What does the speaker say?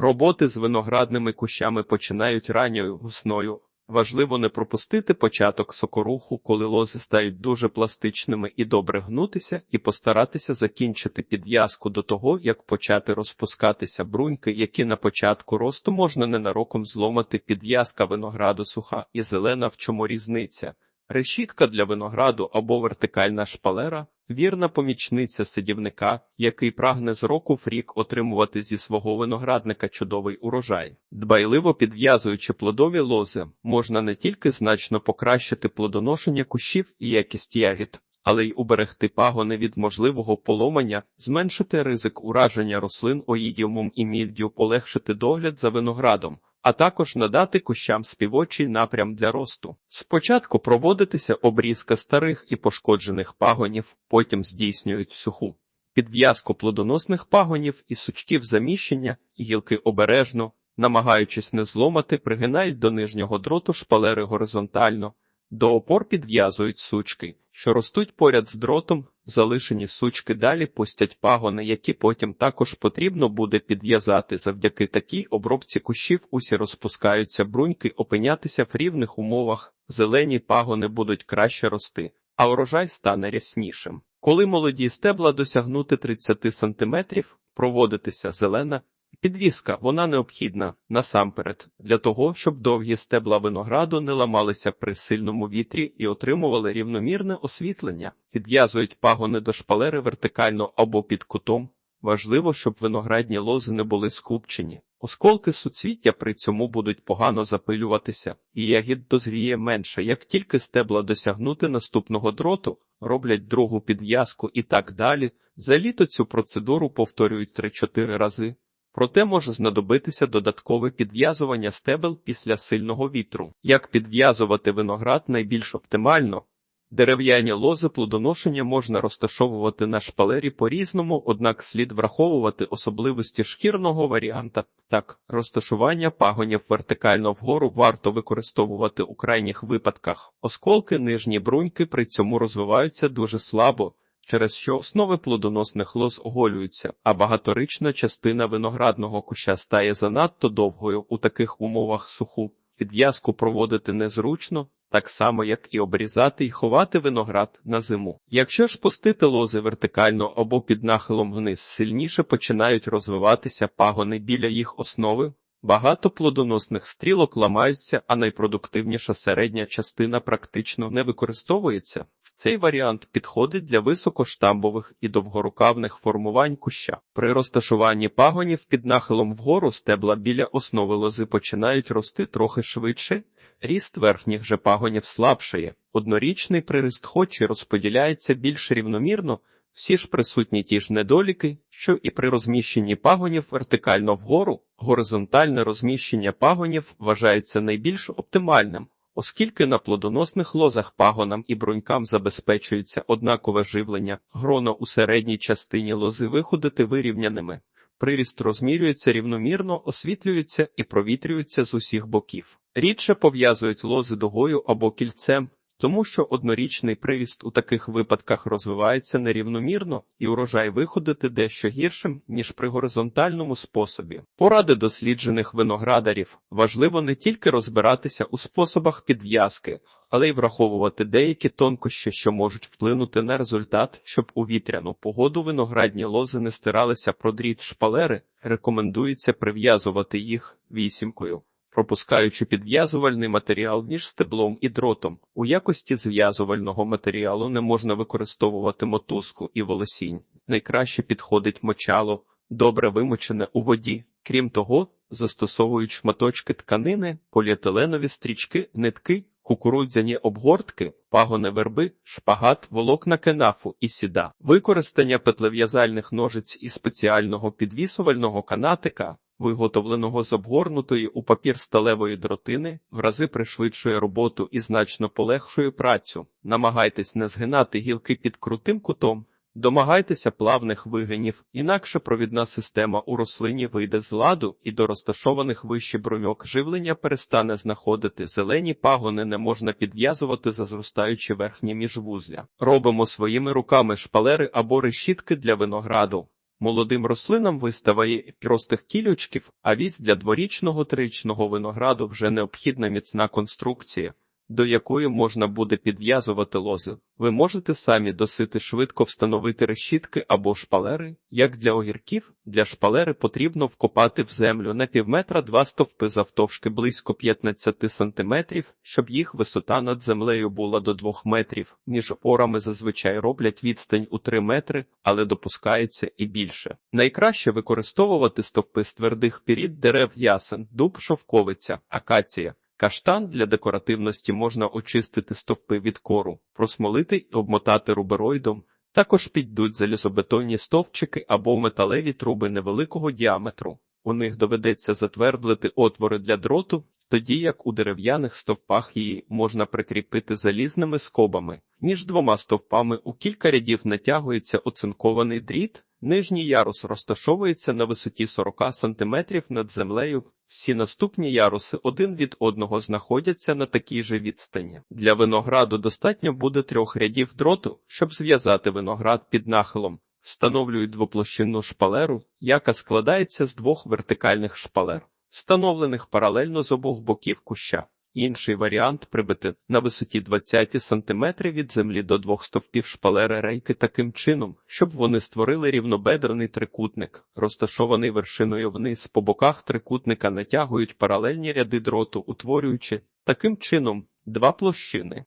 Роботи з виноградними кущами починають ранньою весною. Важливо не пропустити початок сокоруху, коли лози стають дуже пластичними і добре гнутися, і постаратися закінчити підв'язку до того, як почати розпускатися бруньки, які на початку росту можна ненароком зломати підв'язка винограду суха і зелена, в чому різниця. Решітка для винограду або вертикальна шпалера вірна помічниця садівника, який прагне з року в рік отримувати зі свого виноградника чудовий урожай. Дбайливо підв'язуючи плодові лози, можна не тільки значно покращити плодоношення кущів і якість ягід, але й уберегти пагони від можливого поломання, зменшити ризик ураження рослин оїдіумом і мільдю, полегшити догляд за виноградом а також надати кущам співочий напрям для росту. Спочатку проводитися обрізка старих і пошкоджених пагонів, потім здійснюють суху. Підв'язку плодоносних пагонів і сучків заміщення, гілки обережно, намагаючись не зломати, пригинають до нижнього дроту шпалери горизонтально, до опор підв'язують сучки, що ростуть поряд з дротом, залишені сучки далі пустять пагони, які потім також потрібно буде підв'язати. Завдяки такій обробці кущів усі розпускаються бруньки, опинятися в рівних умовах, зелені пагони будуть краще рости, а урожай стане ряснішим. Коли молоді стебла досягнути 30 см, проводитися зелена Підвіска вона необхідна насамперед для того, щоб довгі стебла винограду не ламалися при сильному вітрі і отримували рівномірне освітлення, підв'язують пагони до шпалери вертикально або під кутом. Важливо, щоб виноградні лози не були скупчені. Осколки суцвіття при цьому будуть погано запилюватися, і ягід дозріє менше, як тільки стебла досягнути наступного дроту, роблять другу підв'язку і так далі. За літо цю процедуру повторюють 3-4 рази. Проте може знадобитися додаткове підв'язування стебел після сильного вітру. Як підв'язувати виноград найбільш оптимально? Дерев'яні лози плодоношення можна розташовувати на шпалері по-різному, однак слід враховувати особливості шкірного варіанта. Так, розташування пагонів вертикально вгору варто використовувати у крайніх випадках. Осколки нижні бруньки при цьому розвиваються дуже слабо через що основи плодоносних лоз оголюються, а багаторична частина виноградного куща стає занадто довгою у таких умовах суху. Підв'язку проводити незручно, так само, як і обрізати і ховати виноград на зиму. Якщо ж пустити лози вертикально або під нахилом вниз, сильніше починають розвиватися пагони біля їх основи, Багато плодоносних стрілок ламаються, а найпродуктивніша середня частина практично не використовується. Цей варіант підходить для високоштамбових і довгорукавних формувань куща. При розташуванні пагонів під нахилом вгору стебла біля основи лози починають рости трохи швидше, ріст верхніх же пагонів слабшає. Однорічний пририст хоч і розподіляється більш рівномірно. Всі ж присутні ті ж недоліки, що і при розміщенні пагонів вертикально вгору, горизонтальне розміщення пагонів вважається найбільш оптимальним, оскільки на плодоносних лозах пагонам і брунькам забезпечується однакове живлення, гроно у середній частині лози виходити вирівняними. Приріст розмірюється рівномірно, освітлюється і провітрюється з усіх боків. Рідше пов'язують лози дугою або кільцем, тому що однорічний приріст у таких випадках розвивається нерівномірно і урожай виходити дещо гіршим, ніж при горизонтальному способі. Поради досліджених виноградарів важливо не тільки розбиратися у способах підв'язки, але й враховувати деякі тонкощі, що можуть вплинути на результат, щоб у вітряну погоду виноградні лози не стиралися про дріт шпалери, рекомендується прив'язувати їх вісімкою пропускаючи підв'язувальний матеріал між стеблом і дротом. У якості зв'язувального матеріалу не можна використовувати мотузку і волосінь. Найкраще підходить мочало, добре вимочене у воді. Крім того, застосовують шматочки тканини, поліетиленові стрічки, нитки, кукурудзяні обгортки, пагони верби, шпагат, волокна кенафу і сіда. Використання петлев'язальних ножиць і спеціального підвісувального канатика виготовленого з обгорнутої у папір сталевої дротини, в рази пришвидшує роботу і значно полегшує працю. Намагайтесь не згинати гілки під крутим кутом, домагайтеся плавних вигинів, інакше провідна система у рослині вийде з ладу і до розташованих вище броньок живлення перестане знаходити зелені пагони, не можна підв'язувати за зростаючі верхні міжвузля. Робимо своїми руками шпалери або решітки для винограду. Молодим рослинам виставає простих кілючків, а вісь для дворічного трирічного винограду вже необхідна міцна конструкція, до якої можна буде підв'язувати лози. Ви можете самі досити швидко встановити решітки або шпалери. Як для огірків, для шпалери потрібно вкопати в землю на півметра два стовпи завтовшки близько 15 сантиметрів, щоб їх висота над землею була до 2 метрів. Між опорами зазвичай роблять відстань у 3 метри, але допускається і більше. Найкраще використовувати стовпи з твердих пірід дерев ясен, дуб, шовковиця, акація. Каштан для декоративності можна очистити стовпи від кору, просмолити і обмотати рубероїдом. Також підуть залізобетонні стовпчики або металеві труби невеликого діаметру. У них доведеться затвердлити отвори для дроту, тоді як у дерев'яних стовпах її можна прикріпити залізними скобами. Між двома стовпами у кілька рядів натягується оцинкований дріт, нижній ярус розташовується на висоті 40 см над землею. Всі наступні яруси один від одного знаходяться на такій же відстані. Для винограду достатньо буде трьох рядів дроту, щоб зв'язати виноград під нахилом. Встановлюють двоплощинну шпалеру, яка складається з двох вертикальних шпалер, встановлених паралельно з обох боків куща. Інший варіант прибити на висоті 20 см від землі до двох стовпів шпалери рейки таким чином, щоб вони створили рівнобедрений трикутник, розташований вершиною вниз. По боках трикутника натягують паралельні ряди дроту, утворюючи таким чином два площини.